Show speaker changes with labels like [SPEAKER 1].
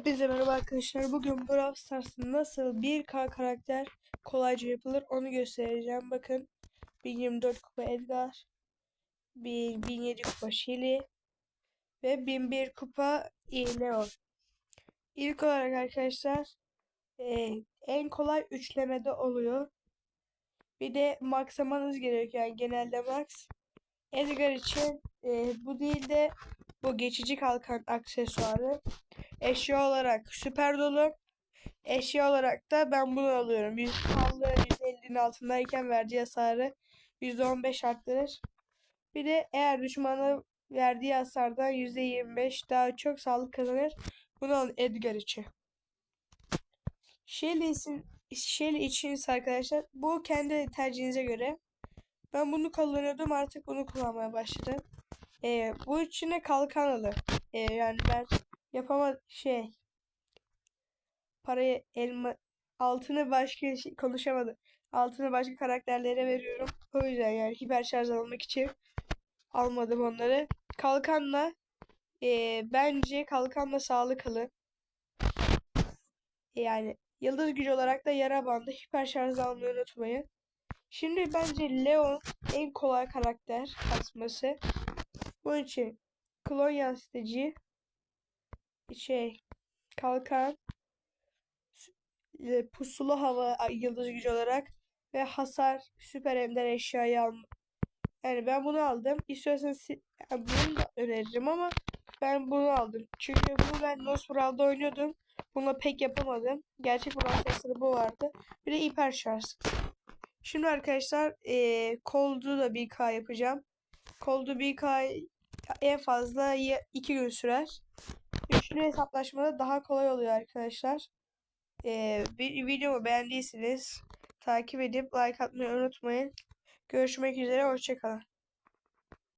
[SPEAKER 1] Hepinize merhaba arkadaşlar. Bugün Brawl Stars'ın nasıl 1K karakter kolayca yapılır onu göstereceğim. Bakın 1024 kupa Edgar, 1007 kupa Shelly ve 1001 kupa Leon. İlk olarak arkadaşlar e, en kolay üçlemede oluyor. Bir de maxlamanız gerekiyor yani genelde max. Edgar için e, bu değil de bu geçici kalkan aksesuarı. Eşya olarak süper dolu. Eşya olarak da ben bunu alıyorum. %10'lı %50'nin altındayken verdiği hasarı %15 arttırır. Bir de eğer düşmana verdiği hasardan %25 daha çok sağlık kazanır. Bunu alın Edgar için. Shelly için, Shelly için arkadaşlar bu kendi tercihinize göre. Ben bunu kullanıyordum artık bunu kullanmaya başladım. Ee, bu içine kalkan alır. Ee, yani ben yapama şey parayı elma altını başka şey, konuşamadım. Altını başka karakterlere veriyorum. O yüzden yani hiper şarj almak için almadım onları. Kalkanla e, bence kalkanla sağlık alın. Yani yıldız gücü olarak da yara bandı hiper şarj almayı unutmayın. Şimdi bence Leon en kolay karakter kasması. Bunun için klon yansıtıcı şey kalkan e, pusulu hava yıldız gücü olarak ve hasar süper ender eşyayı alma. Yani ben bunu aldım. İstiyorsanız yani bunu da öneririm ama ben bunu aldım. Çünkü bunu ben Nosferal'da oynuyordum. Bununla pek yapamadım. Gerçek Brawl Stars'ta bu vardı. Bir de hiper şarj. Şimdi arkadaşlar e, Cold'u da 1K yapacağım. Cold'u 1K en fazla 2 gün sürer. Üçlü hesaplaşmada daha kolay oluyor arkadaşlar. Ee, videomu beğendiyseniz takip edip like atmayı unutmayın. Görüşmek üzere, hoşçakalın.